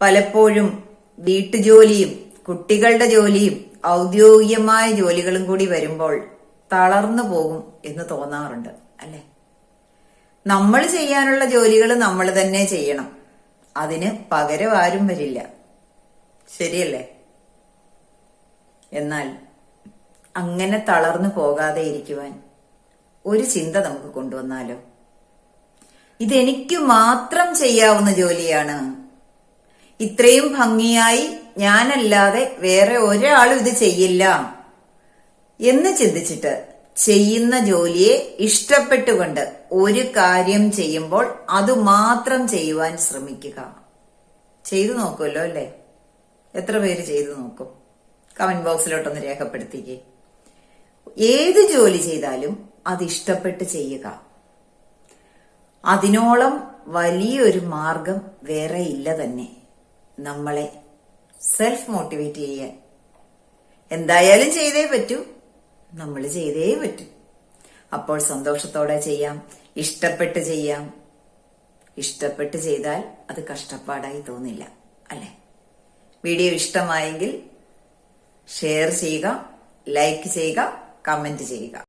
പലപ്പോഴും വീട്ടുജോലിയും കുട്ടികളുടെ ജോലിയും ഔദ്യോഗികമായ ജോലികളും കൂടി വരുമ്പോൾ തളർന്നു പോകും എന്ന് തോന്നാറുണ്ട് അല്ലെ? നമ്മൾ ചെയ്യാനുള്ള ജോലികൾ നമ്മൾ തന്നെ ചെയ്യണം. അതിന് പകരം ആരും വരില്ല. ശരിയല്ലേ? എന്നാൽ അങ്ങനെ തളർന്നു പോകാതെ ഇരിക്കുവാൻ ഒരു ചിന്ത നമുക്ക് കൊണ്ടുവന്നാലോ? ഇതെനിക്ക് മാത്രം ചെയ്യാവുന്ന ജോലിയാണ് ഇത്രയും ഭംഗിയായി ഞാനല്ലാതെ വേറെ ഒരാളും ഇത് ചെയ്യില്ല. എന്ന് ചിന്തിച്ചിട്ട് ചെയ്യുന്ന ജോലിയെ ഇഷ്ടപ്പെട്ടുകൊണ്ട് ഒരു കാര്യം ചെയ്യുമ്പോൾ അത് മാത്രം ചെയ്യുവാൻ ശ്രമിക്കുക. ചെയ്തു നോക്കുമല്ലോ അല്ലേ? എത്ര പേര് ചെയ്തു നോക്കും? കമന്റ് ബോക്സിലോട്ടൊന്ന് രേഖപ്പെടുത്തിക്കേ. ഏത് ജോലി ചെയ്താലും അത് ഇഷ്ടപ്പെട്ട് ചെയ്യുക. അതിനോളം വലിയൊരു മാർഗം വേറെ ഇല്ല തന്നെ. നമ്മളെ സെൽഫ് മോട്ടിവേറ്റ് ചെയ്യാൻ. എന്തായാലും ചെയ്തേ പറ്റൂ. നമ്മൾ ചെയ്തേ പറ്റൂ. അപ്പോൾ സന്തോഷത്തോടെ ചെയ്യാം. ഇഷ്ടപ്പെട്ട് ചെയ്യാം. ഇഷ്ടപ്പെട്ട് ചെയ്താൽ അത് കഷ്ടപ്പാടായി തോന്നില്ല. അല്ലെ? വീഡിയോ ഇഷ്ടമായെങ്കിൽ ഷെയർ ചെയ്യുക ലൈക്ക് ചെയ്യുക കമന്റ് ചെയ്യുക.